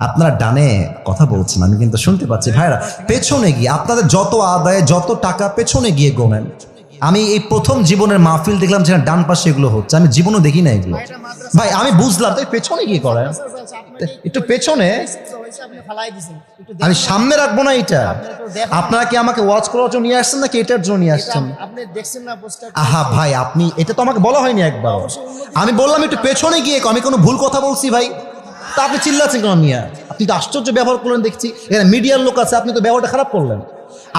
আপনারা ডানে কথা বলছেন, আমি কিন্তু শুনতে পাচ্ছি। ভাইরা, পেছনে গিয়ে, আপনাদের যত আদায়, যত টাকা, পেছনে গিয়ে গোনেন আমি এই প্রথম জীবনের মাহফিল দেখলাম যেখানে ডান পাশে এগুলো হচ্ছে। আমি জীবনও দেখি না এগুলো। ভাই, আমি বুঝলাম, তাই পেছনে গিয়ে করেন। একটু পেছনে। আমি সামনে রাখব না এটা। আপনারা কি আমাকে ওয়াচ করার জন্য নিয়ে আসছেন নাকি এটার জন্য নিয়ে আসছেন? আহা, ভাই, আপনি, এটা তো আমাকে বলা হয়নি একবার। আমি বললাম একটু পেছনে গিয়ে, আমি কোনো ভুল কথা বলছি, ভাই। তা আপনি চিল্লাচ্ছেন কেন মিয়া? আপনি তো আশ্চর্য ব্যবহার করলেন, দেখছি। এখানে মিডিয়ার লোক আছে, আপনি তো ব্যবহারটা খারাপ করলেন।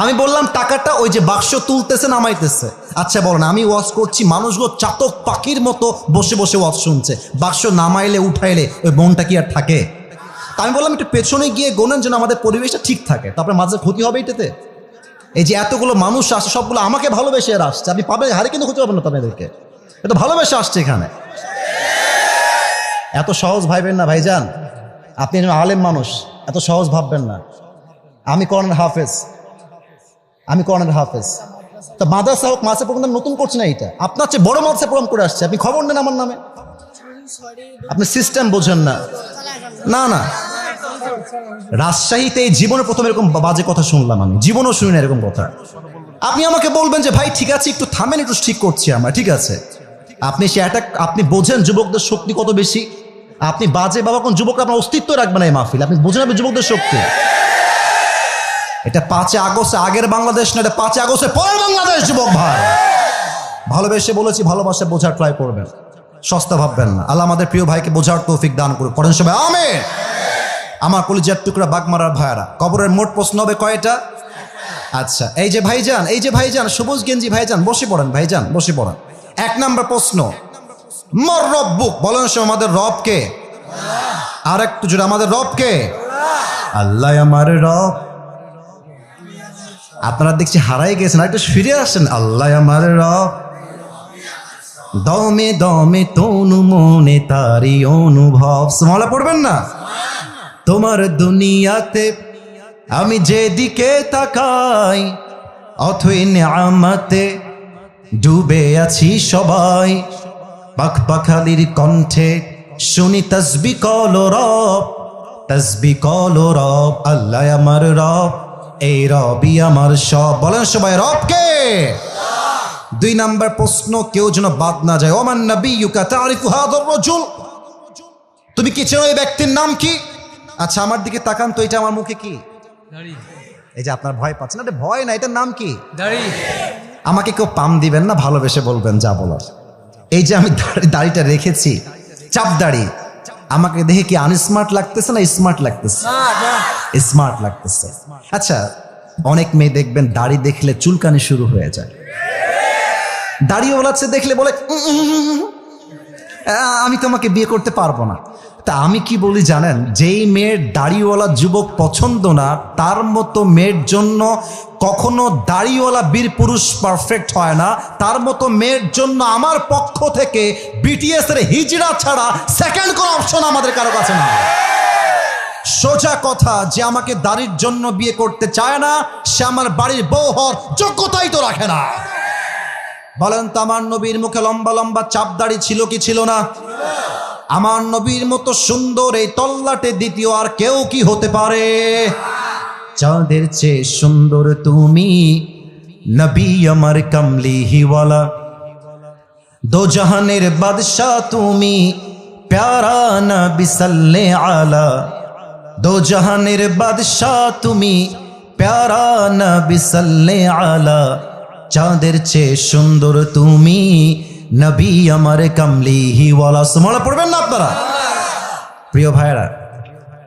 আমি বললাম, টাকাটা ওই যে বাক্স তুলতেছে, নামাইতেছে। আচ্ছা বলেন, আমি ওয়াশ করছি, মানুষগুলো চাতক পাখির মতো বসে বসে ওয়াশ শুনছে। বাক্স নামাইলে, উঠাইলে, ওই মনটা কি আর থাকে? তা আমি বললাম, একটু পেছনে গিয়ে গোনেন যেন আমাদের পরিবেশটা ঠিক থাকে। তারপরে মাঝে ক্ষতি হবে এটাতে। এই যে এতগুলো মানুষ আসে, সবগুলো আমাকে ভালোবেসে আর আসছে। আপনি পাবেন, হারে কিন্তু খুঁজে পাবেন না তাদেরকে এটা ভালোবেসে আসছে এখানে। এত সহজ ভাববেন না, ভাইজান। আপনি একজন আলেম মানুষ, এত সহজ ভাববেন না। আমি কর্নার হাফেজ। আমি কর্নার হাফেজ। তা মাদ্রাসা হোক মাসে প্রোগ্রাম নতুন করছে না এটা আপনার চেয়ে বড় মাদ্রাসা প্রোগ্রাম করে আসছে। আপনি খবর নেন আমার নামে। আপনি সিস্টেম বোঝেন না। না না। রাজশাহীতে এই জীবনে প্রথম এরকম বাজে কথা শুনলাম আমি। জীবনও শুনি না এরকম কথা। আপনি আমাকে বলবেন যে, ভাই, ঠিক আছে, একটু থামেন, একটু ঠিক করছি আমরা, ঠিক আছে? আপনি সে অ্যাটাক আপনি বোঝেন যুবকদের শক্তি কত বেশি। আপনি বাজে বাবা, কোন যুবক আপনার অস্তিত্ব রাখবেন না এই মাহফিল। আপনি বোঝেন আপনি যুবকদের শক্তি। এটা পাঁচে আগস্টে, আগের বাংলাদেশ না, এটা পাঁচে আগস্টে পরের বাংলাদেশ, যুবক ভাই। ভালোবেসে বলেছি, ভালোবাসে বোঝার ট্রাই করবেন। সস্তা ভাববেন না। আল্লাহ আমাদের প্রিয় ভাইকে বোঝার তৌফিক দান করুক। পড়েন সবাই আমে আমার কলিজার টুকরা বাগমারার ভাইয়ারা। কবরের মোট প্রশ্ন হবে কয়টা? আচ্ছা এই যে ভাইজান, এই যে ভাইজান, সবুজ গেঞ্জি ভাইজান, বসে পড়েন, ভাইজান, বসে পড়েন। এক নম্বর প্রশ্ন। মর রব্বুক বলেন সে আমাদের রবকে। আর একটু জোরে, আমাদের রবকে। আল্লাহ আমার রব। আপনারা দেখছি হারাই গেছেন একটু ফিরে আসেন। আল্লাহ আমার রব। দমে দমে তনু মনে তারি অনুভব। মালা পড়বেন না? তোমার দুনিয়াতে আমি যেদিকে তাকাই, অথই নেয়ামতে ডুবে আছি সবাই। পাখ পাখালির কণ্ঠে শুনি তসবি কল রব তসবি কল রব আল্লাহ আমার রব এই রবি আমার সব। বলেন সবাই রবকে দুই নাম্বার প্রশ্ন কেউ যেন বাদ না যায়। ওমান নবী ইউকা তারিফু হাদার রাজুল। তুমি কি চেনো এই ব্যক্তির নাম কি? আচ্ছা আমার দিকে তাকান তো এটা আমার মুখে কি? দাড়ি। এই যে আপনার ভয় পাচ্ছেন। আরে ভয় না এটার নাম কি? দাড়ি। আমাকে কেউ পাম দিবেন না ভালোবেসে বলবেন যা বলার। এই যে আমি দাড়ি- দাড়িটা রেখেছি চাপ দাড়ি আমাকে দেখে কি আনস্মার্ট লাগতেছে না স্মার্ট লাগতেছে? স্মার্ট লাগতেছে। আচ্ছা অনেক মেয়ে দেখবেন দাড়ি দেখলে চুলকানি শুরু হয়ে যায়। দাড়িওয়ালাচ্ছে দেখলে বলে "উম, উম, উম, উম, আহ, আমি তোমাকে বিয়ে করতে পারব না। তা আমি কি বলি জানেন? যেই মেয়ের দাড়িওয়ালা যুবক পছন্দ না, তার মতো মেয়ের জন্য কখনো দাড়িওয়ালা বীর পুরুষ পারফেক্ট হয় না। তার মতো মেয়ের জন্য আমার পক্ষ থেকে বিটিএস এর হিজড়া ছাড়া সেকেন্ড কোনো অপশন আমাদের কারও কাছে না সোজা কথা, যে আমাকে দাড়ির জন্য বিয়ে করতে চায় না, সে আমার বাড়ির বউ হওয়ার যোগ্যতাই তো রাখে না। বলেন তো, আমার নবীর মুখে লম্বা লম্বা চাপ দাড়ি ছিল কি ছিল না? আমার নবীর মতো সুন্দর এই তল্লাটে দ্বিতীয় আর কেউ কি হতে পারে? চাঁদের চেয়ে সুন্দর তুমি, নবী আমার কমলি হিওয়ালা দো জাহানের বাদশাহ তুমি, প্যারা নবী সাল্লে আলা। দো জাহানের বাদশাহ তুমি, প্যারা নবী সাল্লে আলা। চাঁদের চেয়ে সুন্দর তুমি নবী আমার কামলি হিওয়ালা সুমলা পড়বেন না আপনারা? প্রিয় ভাইরা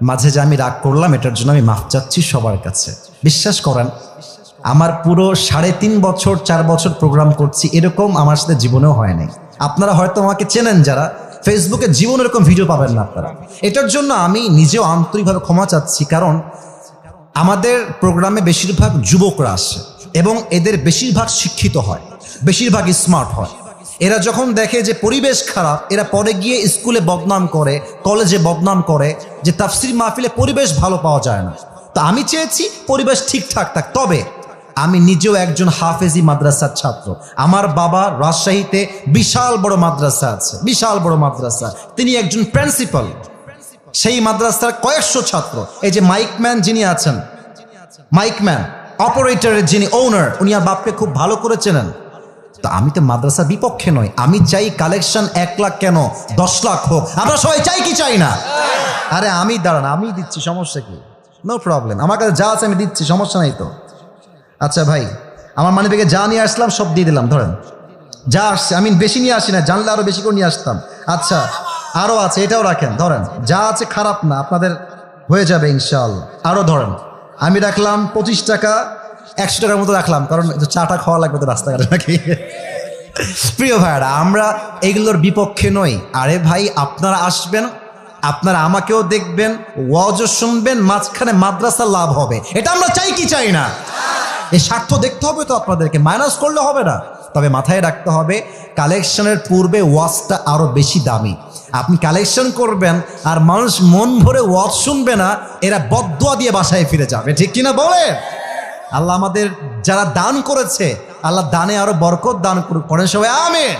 মাঝে যে আমি রাগ করলাম, এটার জন্য আমি মাফ চাচ্ছি সবার কাছে। বিশ্বাস করেন, আমার পুরো সাড়ে তিন বছর, চার বছর প্রোগ্রাম করছি, এরকম আমার সাথে জীবনেও হয় নাই। আপনারা হয়তো আমাকে চেনেন যারা ফেসবুকে জীবন এরকম ভিডিও পাবেন না আপনারা। এটার জন্য আমি নিজেও আন্তরিকভাবে ক্ষমা চাচ্ছি, কারণ আমাদের প্রোগ্রামে বেশিরভাগ যুবকরা আসে এবং এদের বেশিরভাগ শিক্ষিত হয় বেশিরভাগ স্মার্ট হয়। এরা যখন দেখে যে পরিবেশ খারাপ, এরা পরে গিয়ে স্কুলে বদনাম করে, কলেজে বদনাম করে যে তাফসির মাহফিলে পরিবেশ ভালো পাওয়া যায় না। তো আমি চেয়েছি পরিবেশ ঠিকঠাক থাক। তবে আমি নিজেও একজন হাফেজি মাদ্রাসার ছাত্র। আমার বাবা রাজশাহীতে বিশাল বড় মাদ্রাসা আছে, বিশাল বড় মাদ্রাসা। তিনি একজন প্রিন্সিপাল। সেই মাদ্রাসার কয়েকশো ছাত্র। এই যে মাইকম্যান যিনি আছেন মাইকম্যান অপারেটরের যিনি ওনার উনি আর বাপকে খুব ভালো করে চেনেন। তো আমি তো মাদ্রাসার বিপক্ষে নই। আমি চাই কালেকশন এক লাখ কেন? দশ লাখ হোক। আমরা সবাই চাই কি চাই না? আরে আমি, দাঁড়ান, আমি দিচ্ছি, সমস্যা কি? নো প্রবলেম আমার কাছে যা আছে আমি দিচ্ছি, সমস্যা নাই তো। আচ্ছা ভাই, আমার মানি ব্যাগে যা নিয়ে আসলাম সব দিয়ে দিলাম, ধরেন। যা আসছে, আমি বেশি নিয়ে আসি না, জানলে আরও বেশি করে নিয়ে আসতাম। আচ্ছা আরও আছে, এটাও রাখেন, ধরেন। যা আছে খারাপ না, আপনাদের হয়ে যাবে ইনশাল্লাহ আরও ধরেন, আমি রাখলাম পঁচিশ টাকা একশো টাকার মতো রাখলাম, কারণ চাটা খাওয়া লাগবে তো রাস্তাঘাটে নাকি? প্রিয় ভাইরা আমরা এগুলোর বিপক্ষে নই। আরে ভাই, আপনারা আসবেন, আপনারা আমাকেও দেখবেন, ওয়াজও শুনবেন, মাঝখানে মাদ্রাসা লাভ হবে। এটা আমরা চাই কি চাই না? এই স্বার্থ দেখতে হবে তো আপনাদেরকে মাইনাস করলে হবে না। তবে মাথায় রাখতে হবে কালেকশনের পূর্বে ওয়াজটা আরও বেশি দামি। আপনি কালেকশন করবেন, আর মানুষ মন ভরে ওয়াজ শুনবে না, এরা বদুয়া দিয়ে বাসায় ফিরে যাবে। ঠিক কিনা বলেন? আল্লাহ আমাদের যারা দান করেছে আল্লাহ দানে আরও বরকত দান করেন সবাই আমেন।